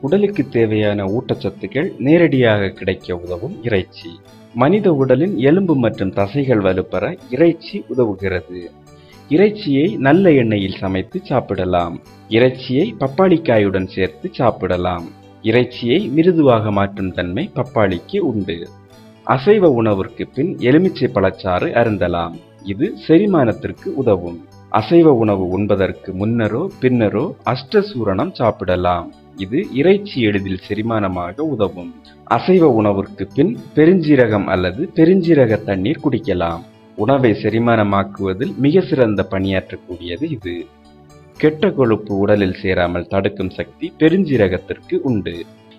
உடலுக்கு தேவையான ஊட்டச்சத்துக்கள் நேரடியாக கிடைக்க உதவும் இறைச்சி. மனித உடலின் எலும்பு மற்றும் தசைகள் வலுப்பெற இறைச்சி உதவுகிறது. இறைச்சியை நல்ல எண்ணெயில் சமைத்து சாப்பிடலாம். இறைச்சியை பப்பாளிக்காயுடன் சேர்த்து சாப்பிடலாம். இறைச்சியை மிருதுவாக மாற்றும் தன்மை பப்பாளிக்கு உண்டு. அசைவ உணவிற்கு பின் எலுமிச்சை பழச்சாறு அருந்தலாம். இது செரிமானத்திற்கு உதவும். அசைவ உணவு உண்பதற்கு முன்னரோ பின்னரோ அஷ்டசூரணம் சாப்பிடலாம். இது இறைச்சி எளிதில் செரிமானமாக உதவும். அசைவ உணவிற்கு பின் பெருஞ்சீரகம் அல்லது பெருஞ்சீரக தண்ணீர் குடிக்கலாம். உணவை செரிமானமாக்குவதில் மிக சிறந்த பணியாற்றக்கூடியது இது. கெட்ட கொழுப்பு உடலில் சேராமல் தடுக்கும் சக்தி பெருஞ்சீரகத்திற்கு உண்டு.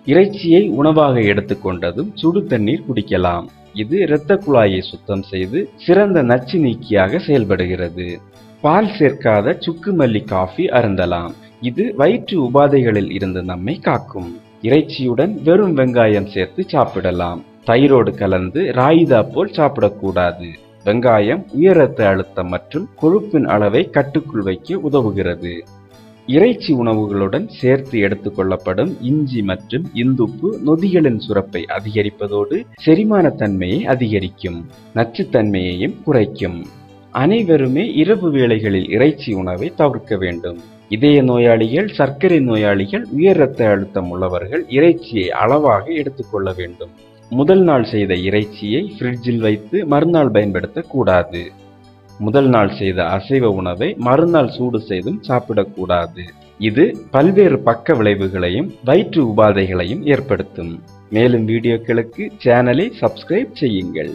இறைச்சியை உணவாக எடுத்துக்கொண்டதும் சுடு தண்ணீர் குடிக்கலாம். இது இரத்த குழாயை சுத்தம் செய்து சிறந்த நச்சு நீக்கியாக செயல்படுகிறது. பால் சேர்க்காத சுக்கு மல்லி காஃபி அருந்தலாம். இது வயிற்று உபாதைகளில் இருந்து நம்மை காக்கும். இறைச்சியுடன் வெறும் வெங்காயம் சேர்த்து சாப்பிடலாம். தயிரோடு கலந்து ராயிதா போல் சாப்பிடக்கூடாது. வெங்காயம் உயர் ரத்த அழுத்தம் மற்றும் கொழுப்பின் அளவை கட்டுக்குள் வைக்க உதவுகிறது. இறைச்சி உணவுகளுடன் சேர்த்து எடுத்துக்கொள்ளப்படும் இஞ்சி மற்றும் இந்துப்பு நொதிகளின் சுரப்பை அதிகரிப்பதோடு செரிமான தன்மையை அதிகரிக்கும். நச்சுத்தன்மையையும் குறைக்கும். அனைவருமே இரவு வேளைகளில் இறைச்சி உணவை தவிர்க்க வேண்டும். இதய நோயாளிகள் சர்க்கரை நோயாளிகள் உயர் இரத்த அழுத்தம் உள்ளவர்கள் இறைச்சியை அளவாக எடுத்துக்கொள்ள வேண்டும். முதல் நாள் செய்த இறைச்சியை ஃப்ரிட்ஜில் வைத்து மறுநாள் பயன்படுத்தக்கூடாது. முதல் நாள் செய்த அசைவ உணவை மறுநாள் சூடு செய்தும் சாப்பிடக்கூடாது. இது பல்வேறு பக்க விளைவுகளையும் வயிற்று உபாதைகளையும் ஏற்படுத்தும். மேலும் வீடியோக்களுக்கு சேனலை சப்ஸ்கிரைப் செய்யுங்கள்.